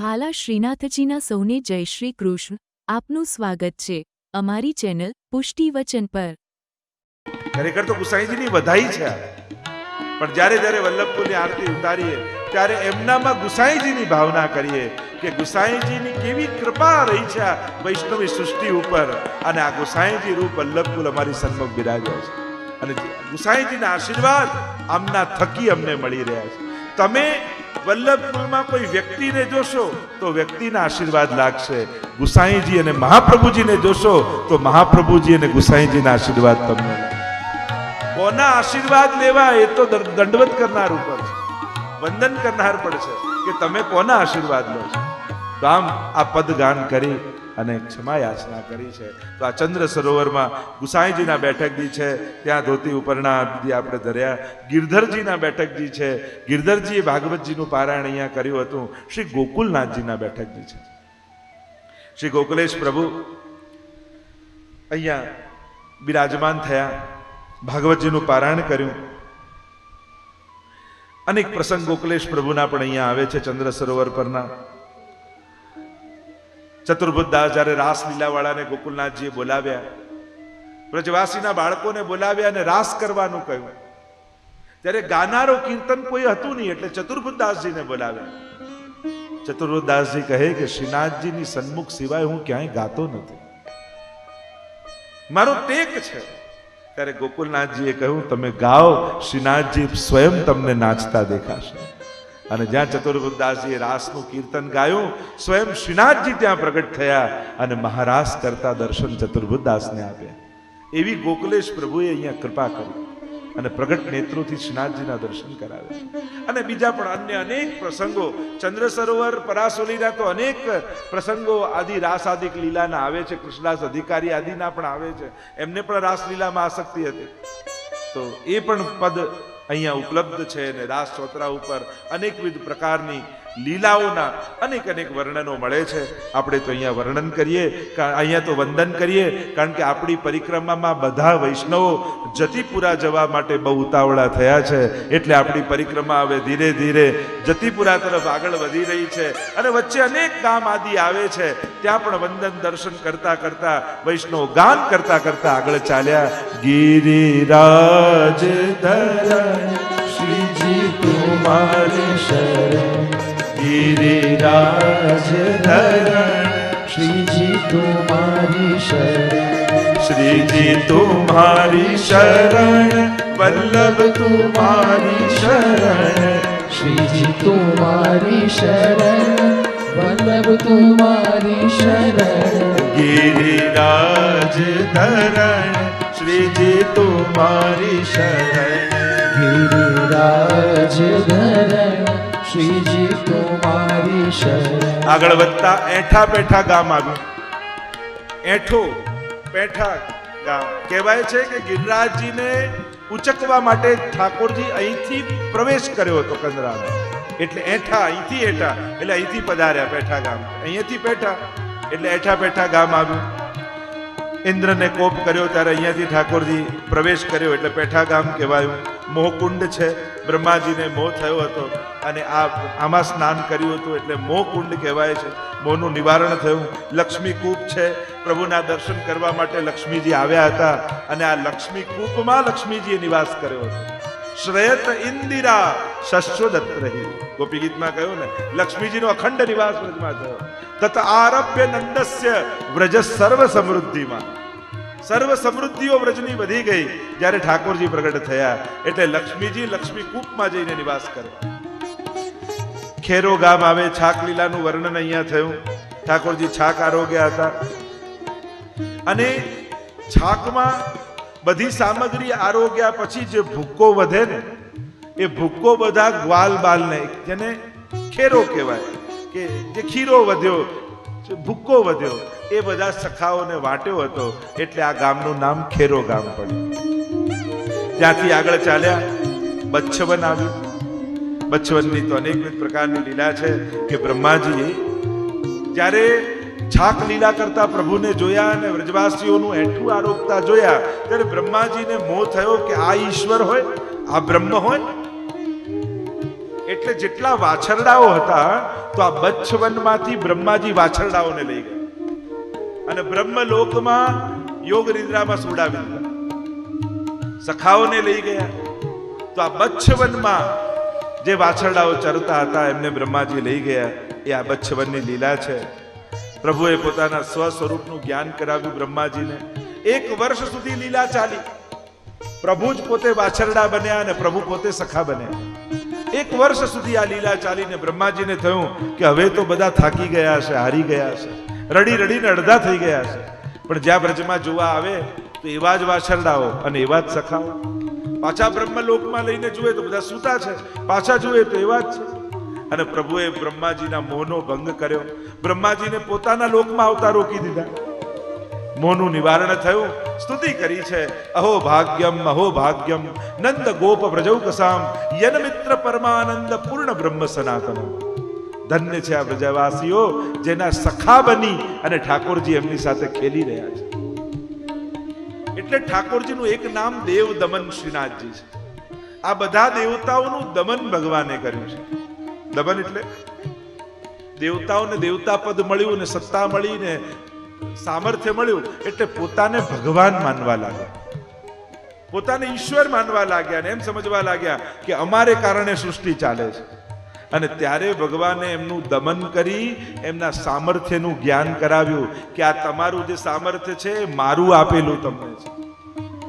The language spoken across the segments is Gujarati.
વહાલા શ્રીનાથજીના સૌને જય શ્રી કૃષ્ણ. આપનું સ્વાગત છે અમારી ચેનલ પુષ્ટિ વચન પર. ખરેખર તો ગુસાઈજીની વધાઈ છે. પણ જ્યારે જ્યારે વલ્લભપુરની આરતી ઉતારીએ, ત્યારે એમનામાં ગુસાઈજીની ભાવના કરીએ કે ગુસાઈજીની કેવી કૃપા રહી છે વૈષ્ણવી સૃષ્ટિ ઉપર. અને આ ગુસાઈજી રૂપ વલ્લભપુર અમારી સન્મુખ બિરાજ્યા છે. અને ગુસાઈજીના આશીર્વાદ આમના થકી અમને મળી રહ્યા છે. તમે વલ્લભપુરમાં કોઈ વ્યક્તિને જોશો તો વ્યક્તિના આશીર્વાદ લાગશે. ગુસાઈજી અને મહાપ્રભુજીને જોશો તો મહાપ્રભુજી અને ગુસાઈજીના આશીર્વાદ તમને કોના આશીર્વાદ લેવા એ તો દંડવત કરનાર ઉપર છે. વંદન કરનાર પડશે કે તમે કોના આશીર્વાદ લો છો? તો આમ આ પદ ગાન કરી અને ક્ષમા યાચના કરી છે. તો આ ચંદ્ર સરોવરમાં ગુસાઈજીના બેઠકજી છે, ત્યાં ધોતી ઉપરના આપણે ધર્યા. ગિરધરજીના બેઠકજી છે, ગિરધરજીએ ભાગવતજીનું પારાયણ અહીંયા કર્યું હતું. શ્રી ગોકુલનાથજીના બેઠકજી છે. શ્રી ગોકુલેશ પ્રભુ અહીંયા બિરાજમાન થયા, ભાગવતજીનું પારાયણ કર્યું. અનેક પ્રસંગ ગોકુલેશ પ્રભુના પણ અહીંયા આવે છે ચંદ્ર સરોવર પરના. ચતુર્બુદ્દાસ જ્યારે રાસલીલા વાળાને ગોકુલનાથજીએ બોલાવ્યા. વ્રજવાસીના બાળકોને બોલાવ્યા અને રાસ કરવાનું કહ્યું. ત્યારે ગાનારો કીર્તન કોઈ હતું નહીં એટલે ચતુર્ભુદાસજીને બોલાવ્યા. ચતુર્ભુદાસજી કહે કે, શ્રીનાથજીની સન્મુખ સિવાય હું ક્યાંય ગાતો નથી. મારો ટેક છે. ત્યારે ગોકુલનાથજીએ કહ્યું, તમે ગાઓ, શ્રીનાથજી સ્વયં તમને નાચતા દેખાશે. અને જ્યાં ચતુર્બુદ્દાસજીએ રાસનું કીર્તન ગાયું, સ્વયં શ્રીનાથજી ત્યાં પ્રગટ થયા અને મહારાસ કરતા દર્શન ચતુર્બુદ્દાસને આપ્યા. એવી ગોકુલેશ પ્રભુએ અહીંયા કૃપા કરી અને પ્રગટ નેત્રોથી શ્રીનાથજીના દર્શન કરાવ્યા. અને બીજા પણ અન્ય અનેક પ્રસંગો, ચંદ્ર સરોવર, પરાસોલીના તો અનેક પ્રસંગો આદિ રાસાદિક લીલાના આવે છે, કૃષ્ણદાસ અધિકારી આદિના પણ આવે છે. એમને પણ રાસલીલામાં આસક્તિ હતી. તો એ પણ પદ અહીંયા ઉપલબ્ધ છે અને રાસ ચોતરા ઉપર અનેકવિધ પ્રકારની લીલાઓના અનેક અનેક વર્ણનો મળે છે. આપણે તો અહીંયા વર્ણન કરીએ અહીંયા તો વંદન કરીએ, કારણ કે આપણી પરિક્રમામાં બધા વૈષ્ણવો જતીપુરા જવા માટે બહુ ઉતાવળા થયા છે. એટલે આપણી પરિક્રમા હવે ધીરે ધીરે જતીપુરા તરફ આગળ વધી રહી છે અને વચ્ચે અનેક ગામ આદિ આવે છે. ત્યાં પણ વંદન દર્શન કરતા કરતા, વૈષ્ણવ ગાન કરતા કરતા આગળ ચાલ્યા. ગિરિરાજ શ્રીજી તુમારે શરણ. ગિરિરાજ ધરણ શ્રીજી તુમારી શરણ શ્રીજી તુમારી શરણ વલ્લભ તુમારી શરણ શ્રીજી તુમારી શરણ વલ્લભ તુમારી શરણ ગિરિરાજ ધરણ શ્રીજી તુમારી શરણ ગિરિરાજ ધરણ શ્રીજી આગળ વધતા એઠા પેઠા ગામ આવ્યું એઠો પેઠા ગામ. કહેવાય છે કે ગિરિરાજજીને ઉચકવા માટે ઠાકોરજી અહીંથી પ્રવેશ કર્યો હતો કંદરામાં એટલે એઠા, અહીંથી એઠા, એટલે અહીંથી પધાર્યા પેઠા ગામ. અહીંયાથી પેઠા એટલે એઠા પેઠા ગામ આવ્યું ઇન્દ્રને કોપ કર્યો ત્યારે અહીંયાથી ઠાકોરજી પ્રવેશ કર્યો એટલે પેઠા ગામ કહેવાયું. મોહકુંડ છે. બ્રહ્માજીને મોહ થયો હતો અને આ આમાં સ્નાન કર્યું હતું એટલે મોહકુંડ કહેવાય છે. મોહનું નિવારણ થયું. લક્ષ્મી કૂપ છે. પ્રભુના દર્શન કરવા માટે લક્ષ્મીજી આવ્યા હતા અને આ લક્ષ્મી કૂપમાં લક્ષ્મીજીએ નિવાસ કર્યો હતો. શ્રેયત ઇન્દિરા શશ્વદત્ત રહી. ગોપી ગીતમાં કહ્યું ને, લક્ષ્મીજીનો અખંડ નિવાસ વ્રજમાં થયો. તત આરભ્ય નંદસ્ય વ્રજ સર્વ સમૃદ્ધિમાં સર્વ સમૃદ્ધિઓ વ્રજની વધી ગઈ જ્યારે ઠાકોરજી પ્રગટ થયા. એટલે લક્ષ્મીજી લક્ષ્મી કૂપમાં જઈને નિવાસ કરે. ખેરો ગામ આવે, છાક લીલાનું વર્ણન અહીંયા થયું. ઠાકોરજી છાક આરોગ્ય હતા. અને છાકમાં બધી સામગ્રી આરોગ્યા પછી જે ભૂક્કો વધે ને, એ ભૂક્કો બધા ગ્વાલ બાલને જેને ખેરો કહેવાય. કે જે ખીરો વધ્યો ભૂક્કો વધ્યો. એ બધા સખાઓને વાટ્યો હતો, એટલે આ ગામનું નામ ખેરો ગામ પડ્યું. ત્યાંથી આગળ ચાલ્યા, બચ્છવન આવ્યું. બચ્છવનની તો અનેકવિધ પ્રકારની લીલા છે કે બ્રહ્માજીએ જ્યારે છાક લીલા કરતા પ્રભુને જોયા અને વ્રજવાસીઓનું એઠું આરોપતા જોયા, ત્યારે બ્રહ્માજીને મોહ થયો કે આ ઈશ્વર હોય, આ બ્રહ્મ હોય. એટલે જેટલા વાછરડાઓ હતા, તો આ બચ્છવનમાંથી બ્રહ્માજી વાછરડાઓને લઈ ગયા. અને બ્રહ્મલોકમાં યોગ નિદ્રામાં સુડાવી દીધા. સખાઓને લઈ ગયા. તો આ બચ્છવનમાં જે વાછરડાઓ ચરતા હતા, એમને બ્રહ્માજી લઈ ગયા. એ આ બચ્છવનની લીલા છે. પ્રભુએ પોતાના સ્વ સ્વરૂપનું જ્ઞાન કરાવ્યું બ્રહ્માજીને. એક વર્ષ સુધી લીલા ચાલી. પ્રભુ જ પોતે વાછરડા બન્યા અને પ્રભુ પોતે સખા બન્યા. એક વર્ષ સુધી આ લીલા ચાલીને બ્રહ્માજીને થયું કે હવે તો બધા થાકી ગયા છે હારી ગયા હશે. રડી રડીને અડધા થઈ ગયા છે. પણ જ્યાં બ્રજમાં જોવા આવે, તો એવા જ વાછરડાઓ અને એવા જ સખાઓ. પાછા બ્રહ્મલોકમાં લઈને જુએ તો બધા સૂતા છે. પાછા જુએ તો એવા જ છે. અને પ્રભુએ બ્રહ્માજીના મોહનો ભંગ કર્યો. બ્રહ્માજીને પોતાના લોકમાં આવતા રોકી દીધા. મોહનું નિવારણ થયું. સ્તુતિ કરી છે. અહો ભાગ્યમ અહો ભાગ્યમ. નંદ ગોપ વ્રજૌ કસામ યન મિત્ર પરમાનંદ પૂર્ણ બ્રહ્મ સનાતન ધન્ય છે આ પ્રજાવાસીઓ, જેના સખા બની અને ઠાકોરજી એમની સાથે ખેલી રહ્યા છે. એટલે ઠાકોરજીનું એક નામ દેવ દમન શ્રીનાથજી છે. આ બધા દેવતાઓનું દમન ભગવાને કર્યું છે. દમન એટલે દેવતાઓને દેવતા પદ મળ્યું ને સત્તા મળી ને સામર્થ્ય મળ્યું એટલે પોતાને ભગવાન માનવા લાગ્યા. પોતાને ઈશ્વર માનવા લાગ્યા ને એમ સમજવા લાગ્યા કે અમારે કારણે સૃષ્ટિ ચાલે છે. અને ત્યારે ભગવાને એમનું દમન કરી, એમના સામર્થ્યનું જ્ઞાન કરાવ્યું કે આ તમારું જે સામર્થ્ય છે મારું આપેલું તમને છે.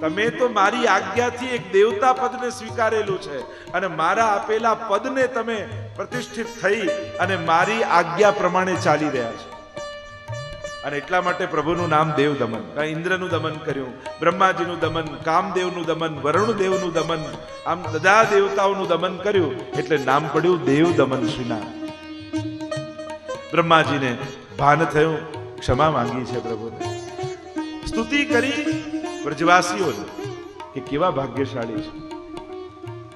તમે તો મારી આજ્ઞાથી એક દેવતા પદને સ્વીકારેલું છે અને મારા આપેલા પદને તમે પ્રતિષ્ઠિત થઈ અને મારી આજ્ઞા પ્રમાણે ચાલી રહ્યા છો. અને એટલા માટે પ્રભુનું નામ દેવ દમન. ઇન્દ્રનું દમન કર્યું, બ્રહ્માજીનું દમન, કામદેવનું દમન, વરુણદેવનું દમન, આમ બધા દેવતાઓનું દમન કર્યું, એટલે નામ પડ્યું દેવ દમન શ્રીના બ્રહ્માજીને ભાન થયું, ક્ષમા માંગી છે પ્રભુને. સ્તુતિ કરી વ્રજવાસીઓને કે કેવા ભાગ્યશાળી છે.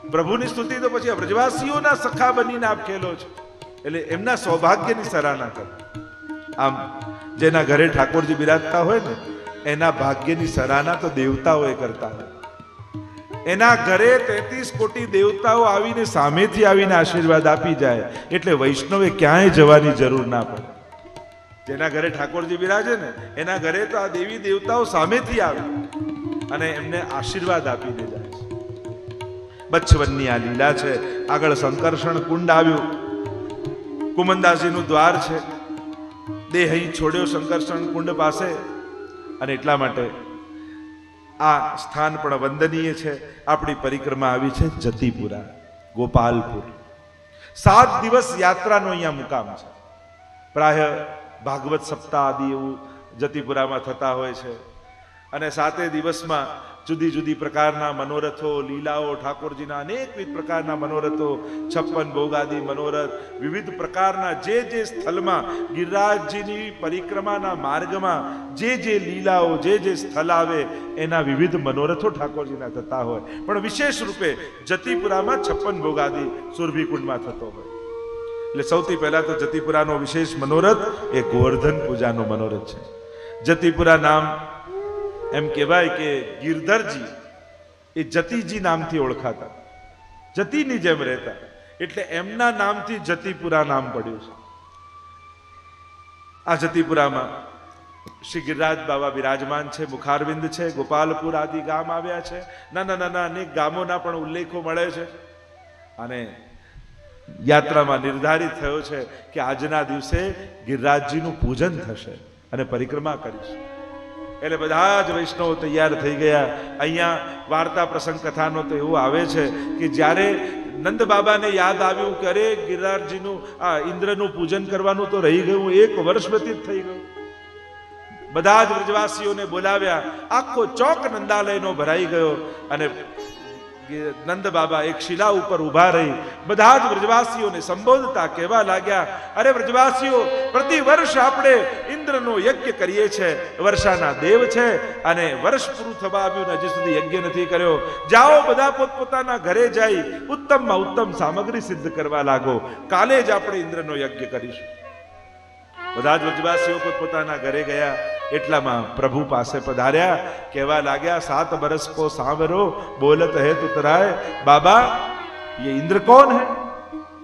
પ્રભુની સ્તુતિ તો પછી વ્રજવાસીઓના સખા બનીને આપ ખેલો છે. એટલે એમના સૌભાગ્યની સરાહના કરો. આમ જેના ઘરે ઠાકોરજી બિરાજતા હોય ને, એના ભાગ્યની સરાહના તો દેવતાઓએ કરતા હોય. એના ઘરે તેત્રીસ કોટી દેવતાઓ આવીને સામેથી આવીને આશીર્વાદ આપી જાય, એટલે વૈષ્ણવે ક્યાંય જવાની જરૂર ના પડે. જેના ઘરે ઠાકોરજી બિરાજે ને, એના ઘરે તો આ દેવી દેવતાઓ સામેથી આવે અને એમને આશીર્વાદ આપીને જાય બચવનની આ લીલા છે, આગળ સંકર્ષણ કુંડ આવ્યું. કુમંદાસીનું દ્વાર છે દેહ અહીં છોડ્યો સંકર્ષણ કુંડ પાસે. અને એટલા માટે આ સ્થાન પણ વંદનીય છે. આપણી પરિક્રમા આવી છે જતીપુરા, ગોપાલપુર. સાત દિવસ યાત્રાનો અહીંયા મુકામ છે. પ્રાય ભાગવત સપ્તાહ આદિ એવું જતીપુરામાં થતા હોય છે. અને સાતે દિવસમાં જુદી જુદી પ્રકારના મનોરથો, લીલાઓ, ઠાકોરજીના અનેકવિધ પ્રકારના મનોરથો, છપ્પન ભોગાદી મનોરથ, વિવિધ પ્રકારના જે જે સ્થળમાં ગિરિરાજજીની પરિક્રમાના માર્ગમાં જે જે લીલાઓ, જે જે સ્થળ આવે, એના વિવિધ મનોરથો ઠાકોરજીના થતા હોય. પણ વિશેષ રૂપે જતીપુરામાં છપ્પન ભોગાદી સુરભીકુંડમાં થતો હોય. એટલે સૌથી પહેલા તો જતીપુરાનો વિશેષ મનોરથ એ ગોવર્ધન પૂજાનો મનોરથ છે. જતીપુરા નામ એમ કહેવાય કે ગિરધરજી એ જતીજી નામથી ઓળખાતા. જતીની જેમ રહેતા. એટલે એમના નામથી જતીપુરા નામ પડ્યું છે. આ જતીપુરામાં શ્રી ગિરિરાજ બાબા બિરાજમાન છે, મુખારવિંદ છે, ગોપાલપુર આદિ ગામ આવ્યા છે. નાના નાના અનેક ગામોના પણ ઉલ્લેખો મળે છે. અને યાત્રામાં નિર્ધારિત થયો છે કે આજના દિવસે ગિરિરાજજીનું પૂજન થશે અને પરિક્રમા કરીશું. એટલે બધા જ વૈષ્ણવો તૈયાર થઈ ગયા. અહીંયા વાર્તા પ્રસંગ કથાનો તો એવું આવે છે કે જ્યારે નંદ બાબાને યાદ આવ્યું કે અરે ગિરિરાજજીનું આ ઇન્દ્રનું પૂજન કરવાનું તો રહી ગયું, એક વર્ષ વ્યતીત થઈ ગયું. બધા જ વ્રજવાસીઓને બોલાવ્યા. આખો ચોક નંદાલયનો ભરાઈ ગયો અને નંદ બાબા એક શિલા ઉપર ઊભા રહી. બધા જ વ્રજવાસીઓને સંબોધતા કહેવા લાગ્યા, અરે વ્રજવાસીઓ, પ્રતિ વર્ષ આપણે ઇન્દ્રનો યજ્ઞ કરીએ છે. વર્ષાના દેવ છે અને વર્ષ પૂરું થવા આવ્યું હજી સુધી યજ્ઞ નથી કર્યો. જાઓ બધા પોતપોતાના ઘરે જઈ ઉત્તમમાં ઉત્તમ સામગ્રી સિદ્ધ કરવા લાગો. કાલે જ આપણે ઇન્દ્રનો યજ્ઞ કરીશું. બધા જ વ્રજવાસીઓ પોતપોતાના ઘરે ગયા. એટલામાં પ્રભુ પાસે પધાર્યા, કહેવા લાગ્યા, સાત બરસ કો સાંભરો બોલત હે તુતરાય બાબા, યે ઇન્દ્ર કોણ હે?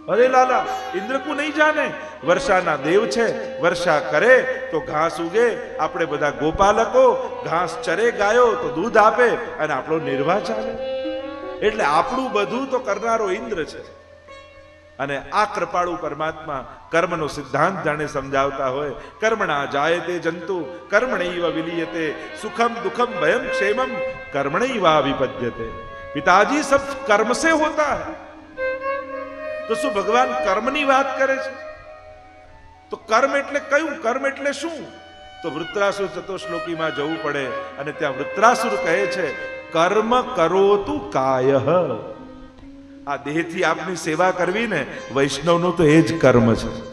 અરે લાલા, ઇન્દ્ર કુ નહીં જાને. વર્ષાના દેવ છે, વર્ષા કરે, તો ઘાસ ઉગે. આપણે બધા ગોપાલકો, ઘાસ ચરે, ગાયો, તો દૂધ આપે, અને આપણો નિર્વાહ ચાલે. એટલે આપણું બધું તો કરનારો ઇન્દ્ર છે. અને આ કૃપાળુ પરમાત્મા કર્મનો સિદ્ધાંત જાણે સમજાવતા હોય, કર્મણા જાયતે જંતુ, કર્મણૈવ વિલીયતે, સુખમ દુઃખમ ભયમ ક્ષેમમ, કર્મણૈવા વિપદ્યતે. પિતાજી સબ કર્મ સે હોતા હે. તો શું ભગવાન કર્મની વાત કરે છે? તો કર્મ એટલે કયું? કર્મ એટલે શું? તો વૃત્રાસુર ચતુશ્લોકીમાં જવું પડે અને ત્યાં વૃત્રાસુર કહે છે, કર્મ કરો તું કાય. આ દેહથી આપની સેવા કરવી ને વૈષ્ણવનું તો એ જ કર્મ છે.